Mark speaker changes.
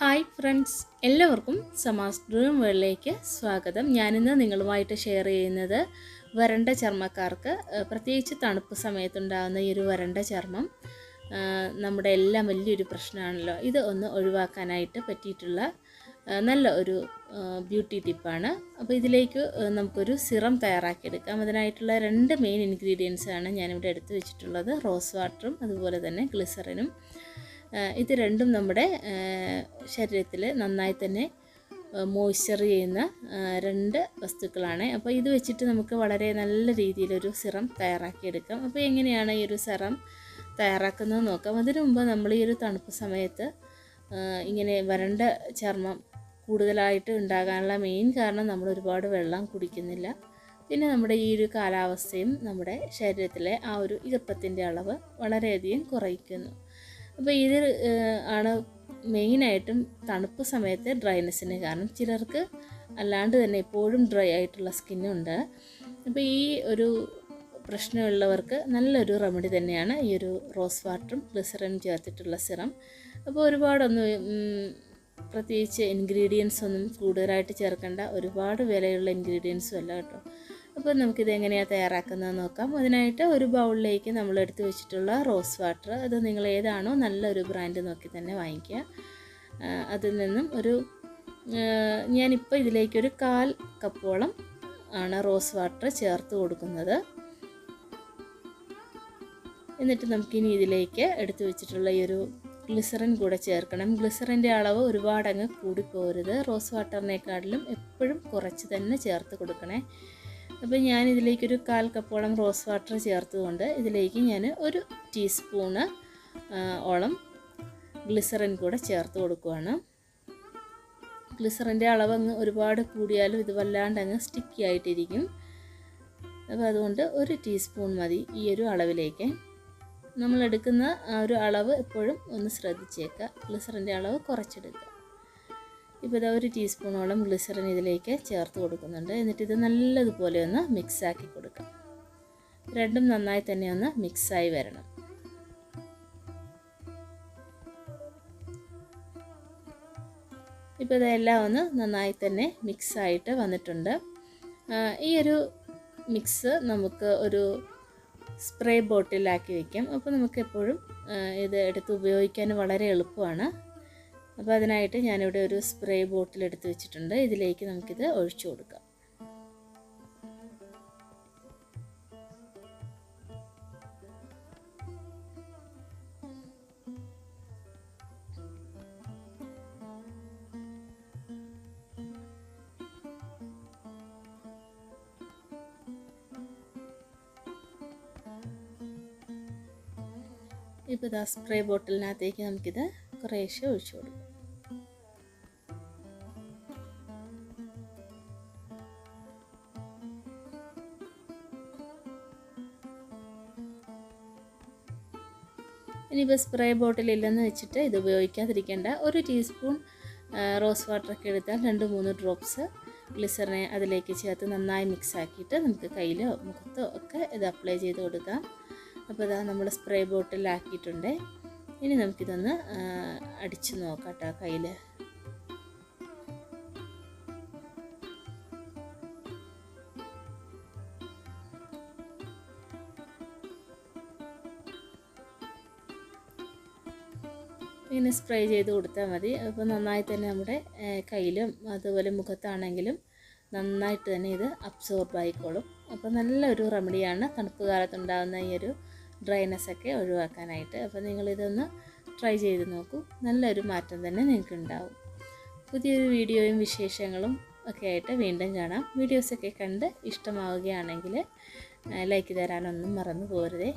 Speaker 1: Hi friends എല്ലാവർക്കും സമാസ് dream വേൾഡിലേക്ക് സ്വാഗതം. ഞാനിന്ന് നിങ്ങളുമായിട്ട് ഷെയർ ചെയ്യുന്നത് വരണ്ട ചർമ്മക്കാർക്ക് പ്രത്യേകിച്ച് തണുപ്പ് സമയത്തുണ്ടാകുന്ന ഈ ഒരു വരണ്ട ചർമ്മം നമ്മുടെ എല്ലാം വലിയൊരു പ്രശ്നമാണല്ലോ. ഇത് ഒന്ന് ഒഴിവാക്കാനായിട്ട് പറ്റിയിട്ടുള്ള നല്ല ഒരു ബ്യൂട്ടി ടിപ്പാണ് അപ്പോൾ ഇതിലേക്ക് നമുക്കൊരു സിറം തയ്യാറാക്കിയെടുക്കാം. അതിനായിട്ടുള്ള രണ്ട് മെയിൻ ഇൻഗ്രീഡിയൻസാണ് ഞാനിവിടെ എടുത്തു വെച്ചിട്ടുള്ളത്. റോസ് വാട്ടറും അതുപോലെ തന്നെ ഗ്ലിസറിനും ഇത് രണ്ടും നമ്മുടെ ശരീരത്തിൽ നന്നായി തന്നെ മോയ്സ്ചർ ചെയ്യുന്ന രണ്ട് വസ്തുക്കളാണ്. അപ്പോൾ ഇത് വെച്ചിട്ട് നമുക്ക് വളരെ നല്ല രീതിയിലൊരു സിറം തയ്യാറാക്കിയെടുക്കാം. അപ്പോൾ എങ്ങനെയാണ് ഈ ഒരു സിറം തയ്യാറാക്കുന്നത് നോക്കാം. അതിനു മുമ്പ് നമ്മൾ ഈ ഒരു തണുപ്പ് സമയത്ത് ഇങ്ങനെ വരണ്ട ചർമ്മം കൂടുതലായിട്ട് ഉണ്ടാകാനുള്ള മെയിൻ കാരണം നമ്മൾ ഒരുപാട് വെള്ളം കുടിക്കുന്നില്ല. പിന്നെ നമ്മുടെ ഈ ഒരു കാലാവസ്ഥയും നമ്മുടെ ശരീരത്തിലെ ആ ഒരു ഈർപ്പത്തിന്റെ അളവ് വളരെയധികം കുറയ്ക്കുന്നു. അപ്പോൾ ഇത് ആണ് മെയിനായിട്ടും തണുപ്പ് സമയത്തെ ഡ്രൈനെസ്സിന് കാരണം ചിലർക്ക് അല്ലാണ്ട് തന്നെ എപ്പോഴും ഡ്രൈ ആയിട്ടുള്ള സ്കിന്നുണ്ട് അപ്പോൾ ഈ ഒരു പ്രശ്നമുള്ളവർക്ക് നല്ലൊരു റെമഡി തന്നെയാണ് ഈ ഒരു റോസ് വാട്ടറും ഗ്ലിസറിനും ചേർത്തിട്ടുള്ള സിറം അപ്പോൾ ഒരുപാടൊന്നും പ്രത്യേകിച്ച് ഇൻഗ്രീഡിയൻസ് ഒന്നും കൂടുതലായിട്ട് ചേർക്കേണ്ട. ഒരുപാട് വിലയുള്ള ഇൻഗ്രീഡിയൻസും അല്ല കേട്ടോ. അപ്പോൾ നമുക്കിത് എങ്ങനെയാണ് തയ്യാറാക്കുന്നത് നോക്കാം. അതിനായിട്ട് ഒരു ബൗളിലേക്ക് നമ്മൾ എടുത്തു വെച്ചിട്ടുള്ള റോസ് വാട്ടർ. അത് നിങ്ങൾ ഏതാണോ നല്ലൊരു ബ്രാൻഡ് നോക്കി തന്നെ വാങ്ങിക്കുക. അതിൽ നിന്നും ഒരു ഞാനിപ്പോൾ ഇതിലേക്കൊരു കാൽ കപ്പോളം ആണ് റോസ് വാട്ടർ ചേർത്ത് കൊടുക്കുന്നത്. എന്നിട്ട് നമുക്കിനി ഇതിലേക്ക് എടുത്തു വെച്ചിട്ടുള്ള ഈ ഒരു ഗ്ലിസറിൻ കൂടെ ചേർക്കണം. ഗ്ലിസറിന്റെ അളവ് ഒരുപാടങ്ങ് കൂടിപ്പോരുത്. റോസ് വാട്ടറിനേക്കാട്ടിലും എപ്പോഴും കുറച്ച് തന്നെ ചേർത്ത് കൊടുക്കണേ. അപ്പോൾ ഞാൻ ഇതിലേക്ക് ഒരു കാൽ കപ്പോളം റോസ് വാട്ടർ ചേർത്തുകൊണ്ട് ഇതിലേക്ക് ഞാൻ ഒരു ടീസ്പൂണ് ഓളം ഗ്ലിസറിൻ കൂടെ ചേർത്ത് കൊടുക്കുകയാണ് ഗ്ലിസറിന്റെ അളവ് അങ്ങ് ഒരുപാട് കൂടിയാലും ഇത് വല്ലാണ്ട് അങ്ങ് സ്റ്റിക്കി ആയിട്ടിരിക്കും. അപ്പോൾ അതുകൊണ്ട് ഒരു ടീസ്പൂൺ മതി ഈ ഒരു അളവിലേക്ക്. നമ്മൾ എടുക്കുന്ന ആ ഒരു അളവ് എപ്പോഴും ഒന്ന് ശ്രദ്ധിച്ചേക്കുക ഗ്ലിസറിന്റെ അളവ് കുറച്ചെടുക്കുക ഇപ്പോൾ ഇതാ ഒരു ടീസ്പൂണോളം ഗ്ലിസറിൻ ഇതിലേക്ക് ചേർത്ത് കൊടുക്കുന്നുണ്ട്. എന്നിട്ട് ഇത് നല്ലതുപോലെ ഒന്ന് മിക്സാക്കി കൊടുക്കാം. രണ്ടും നന്നായി തന്നെ ഒന്ന് മിക്സായി വരണം. ഇപ്പോൾ ഇതെല്ലാം ഒന്ന് നന്നായി തന്നെ മിക്സായിട്ട് വന്നിട്ടുണ്ട്. ഈ ഒരു മിക്സ് നമുക്ക് ഒരു സ്പ്രേ ബോട്ടിലാക്കി വയ്ക്കാം അപ്പോൾ നമുക്ക് എപ്പോഴും ഇത് എടുത്ത് ഉപയോഗിക്കാൻ വളരെ എളുപ്പമാണ്. അപ്പോൾ അതിനായിട്ട് ഞാനിവിടെ ഒരു സ്പ്രേ ബോട്ടിൽ എടുത്ത് വെച്ചിട്ടുണ്ട്. ഇതിലേക്ക് നമുക്കിത് ഒഴിച്ചു കൊടുക്കാം. ഇപ്പോൾ ഇതാ സ്പ്രേ ബോട്ടിലിനകത്തേക്ക് നമുക്കിത് കുറേശ്ശെ ഒഴിച്ചു കൊടുക്കാം. ഇനിയിപ്പോൾ സ്പ്രേ ബോട്ടിൽ ഇല്ലെന്ന് വെച്ചിട്ട് ഇത് ഉപയോഗിക്കാതിരിക്കേണ്ട. ഒരു ടീസ്പൂൺ റോസ് വാട്ടറൊക്കെ എടുത്താൽ രണ്ട് മൂന്ന് ഡ്രോപ്സ് ഗ്ലിസറിനെ അതിലേക്ക് ചേർത്ത് നന്നായി മിക്സ് ആക്കിയിട്ട് നമുക്ക് കയ്യിലോ മുഖത്തോ ഒക്കെ ഇത് അപ്ലൈ ചെയ്ത് കൊടുക്കാം. അപ്പോൾ ഇതാ നമ്മൾ സ്പ്രേ ബോട്ടിലാക്കിയിട്ടുണ്ട് ഇനി നമുക്കിതൊന്ന് അടിച്ച് നോക്കാം കേട്ടോ കയ്യിൽ ഇങ്ങനെ സ്പ്രേ ചെയ്ത് കൊടുത്താൽ മതി. അപ്പോൾ നന്നായി തന്നെ നമ്മുടെ കയ്യിലും അതുപോലെ മുഖത്താണെങ്കിലും നന്നായിട്ട് തന്നെ ഇത് അബ്സോർബ് ആയിക്കോളും. അപ്പോൾ നല്ലൊരു റെമഡിയാണ് തണുപ്പ് കാലത്തുണ്ടാകുന്ന ഈ ഒരു ഡ്രൈനെസ് ഒക്കെ ഒഴിവാക്കാനായിട്ട്. അപ്പോൾ നിങ്ങളിതൊന്ന് ട്രൈ ചെയ്ത് നോക്കൂ. നല്ലൊരു മാറ്റം തന്നെ നിങ്ങൾക്ക് ഉണ്ടാവും. പുതിയൊരു വീഡിയോയും വിശേഷങ്ങളും ഒക്കെ ആയിട്ട് വീണ്ടും കാണാം. വീഡിയോസൊക്കെ കണ്ട് ഇഷ്ടമാവുകയാണെങ്കിൽ ലൈക്ക് തരാനൊന്നും മറന്നു പോരുതേ